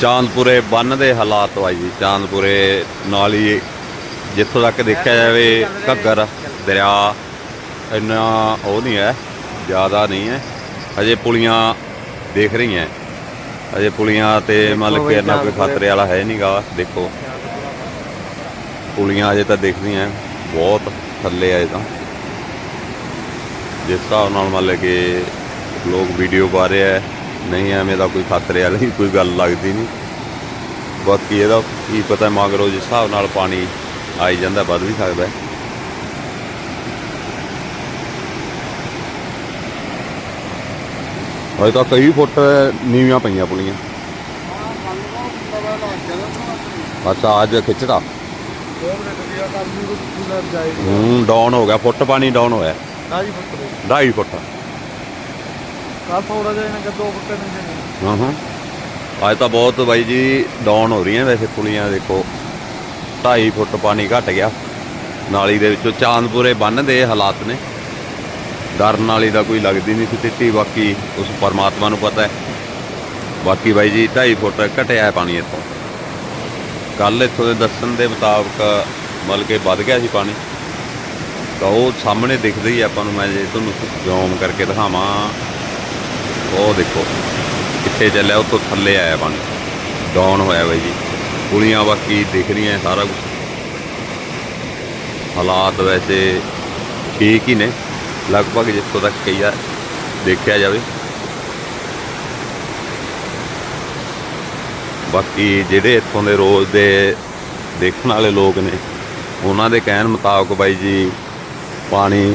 ਚਾਂਦਪੁਰੇ ਬੰਨ ਦੇ ਹਾਲਾਤ ਆ ਜੀ ਚਾਂਦਪੁਰੇ ਨਾਲ ਹੀ ਜਿੱਥੋਂ ਤੱਕ ਦੇਖਿਆ ਜਾਵੇ ਘੱਗਰ ਦਰਿਆ ਇੰਨਾ ਉਹ ਨਹੀਂ ਹੈ ਜ਼ਿਆਦਾ ਨਹੀਂ ਹੈ। ਅਜੇ ਪੁਲੀਆਂ ਦੇਖ ਰਹੀਆਂ ਅਜੇ ਪੁਲੀਆਂ ਤੇ ਮਤਲਬ ਕਿ ਇੰਨਾ ਕੋਈ ਖਤਰੇ ਵਾਲਾ ਹੈ ਨਹੀਂਗਾ ਦੇਖੋ। ਪੁਲੀਆਂ ਅਜੇ ਤਾਂ ਦਿਖਦੀਆਂ ਬਹੁਤ ਥੱਲੇ ਆ ਇਹ ਤਾਂ। ਜਿਸ ਹਿਸਾਬ ਨਾਲ ਮਤਲਬ ਕਿ ਲੋਕ ਵੀਡੀਓ ਪਾ ਰਹੇ ਆ ਨਹੀਂ ਐਵੇਂ ਦਾ ਕੋਈ ਖਤਰੇ ਵਾਲੀ ਕੋਈ ਗੱਲ ਲੱਗਦੀ ਨਹੀਂ। ਬਾਕੀ ਇਹਦਾ ਕੀ ਪਤਾ ਮਗਰੋਂ ਜਿਸ ਹਿਸਾਬ ਨਾਲ ਪਾਣੀ ਆਈ ਜਾਂਦਾ ਵੱਧ ਵੀ ਸਕਦਾ ਹੈ। ਹਜੇ ਤਾਂ ਕਈ ਫੁੱਟ ਨੀਵੀਆਂ ਪਈਆਂ ਪੁਲੀਆਂ। ਅੱਛਾ ਅੱਜ ਖਿੱਚਦਾ ਹੂੰ ਡਾਊਨ ਹੋ ਗਿਆ ਫੁੱਟ ਪਾਣੀ ਡਾਊਨ ਹੋਇਆ। 2.5 ਫੁੱਟ। ਕੱਲ ਥੋੜਾ ਜਿਹਾ ਇਹਨਾਂ ਦੋ ਫੁੱਟ ਨਹੀਂ ਹਾਂ ਹਾਂ। ਅੱਜ ਤਾਂ ਬਹੁਤ ਬਾਈ ਜੀ ਡਾਊਨ ਹੋ ਰਹੀਆਂ ਵੈਸੇ ਪੁਲੀਆਂ, ਦੇਖੋ। 2.5 ਫੁੱਟ ਪਾਣੀ ਘਟ ਗਿਆ। ਨਾਲੀ ਦੇ ਵਿੱਚੋਂ ਚਾਂਦਪੁਰੇ ਬੰਨ ਹਾਲਾਤ ਨੇ। ਡਰਨ ਨਾਲੀ ਦਾ ਕੋਈ ਲੱਗਦੀ ਨਹੀਂ ਸੀ ਤਿੱਤੀ ਬਾਕੀ ਉਸ ਪਰਮਾਤਮਾ ਨੂੰ ਪਤਾ ਹੈ। ਬਾਕੀ ਬਾਈ ਜੀ 2.5 ਫੁੱਟ ਘਟਿਆ ਹੈ ਪਾਣੀ ਇੱਥੋਂ। ਕੱਲ ਇੱਥੋਂ ਦੇ ਦੱਸਣ ਦੇ ਮੁਤਾਬਕ ਮਤਲਬ ਕਿ ਵੱਧ ਗਿਆ ਸੀ ਪਾਣੀ। ਤਾਂ ਉਹ ਸਾਹਮਣੇ ਦਿਖਦਾ ਹੀ, ਆਪਾਂ ਨੂੰ ਮੈਂ ਜੇ ਤੁਹਾਨੂੰ ਜ਼ੂਮ ਕਰਕੇ ਦਿਖਾਵਾਂ। ਉਹ ਦੇਖੋ, ਕਿੱਥੇ ਚੱਲਿਆ, ਉੱਥੋਂ ਥੱਲੇ ਆਇਆ ਪਾਣੀ ਡਾਊਨ ਹੋਇਆ ਬਾਈ ਜੀ। ਪੁਲੀਆਂ ਬਾਕੀ ਦਿਖ ਰਹੀਆਂ ਸਾਰਾ ਕੁਝ ਹਾਲਾਤ ਵੈਸੇ ਠੀਕ ਹੀ ਨੇ। ਲਗਭਗ ਜਿੱਥੋਂ ਤੱਕ ਕਈ ਆ ਦੇਖਿਆ ਜਾਵੇ। ਬਾਕੀ ਜਿਹੜੇ ਇੱਥੋਂ ਦੇ ਰੋਜ਼ ਦੇ ਦੇਖਣ ਵਾਲੇ ਲੋਕ ਨੇ, ਉਹਨਾਂ ਦੇ ਕਹਿਣ ਮੁਤਾਬਕ ਬਾਈ ਜੀ, ਪਾਣੀ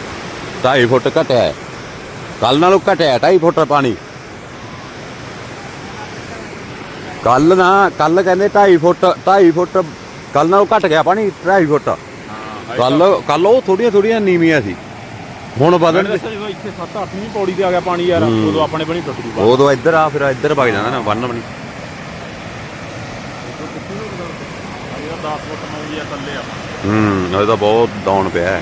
2.5 ਫੁੱਟ ਘਟਿਆ ਹੈ। ਕੱਲ ਨਾਲੋਂ ਘਟਿਆ 2.5 ਫੁੱਟ ਪਾਣੀ। ਕੱਲ ਨਾ ਕੱਲ ਕਹਿੰਦੇ 2.5 ਫੁੱਟ 2.5 ਫੁੱਟ ਕੱਲ ਨਾਲੋਂ ਘਟ ਗਿਆ ਪਾਣੀ 2.5 ਫੁੱਟ। ਕੱਲ ਕੱਲ ਉਹ ਥੋੜੀਆਂ ਥੋੜੀਆਂ ਨੀਵੀਆਂ ਸੀ। ਹੁਣ ਵਧਣ ਦੇ ਜਦੋਂ ਇੱਥੇ 7-8 ਨਹੀਂ ਪੌੜੀ ਤੇ ਆ ਗਿਆ ਪਾਣੀ ਯਾਰ। ਉਦੋਂ ਆਪਣੇ ਬਣੀ ਟੁੱਟ ਜੂਗਾ ਉਦੋਂ ਇੱਧਰ ਆ ਫਿਰ ਇੱਧਰ ਵਗ ਜਾਂਦਾ ਨਾ ਬੰਨ ਬਣੀ। 10 ਫੁੱਟ ਨੂੰ ਵੀ ਆ ਥੱਲੇ ਆ। ਹੂੰ ਇਹ ਤਾਂ ਬਹੁਤ ਡਾਊਨ ਪਿਆ ਹੈ।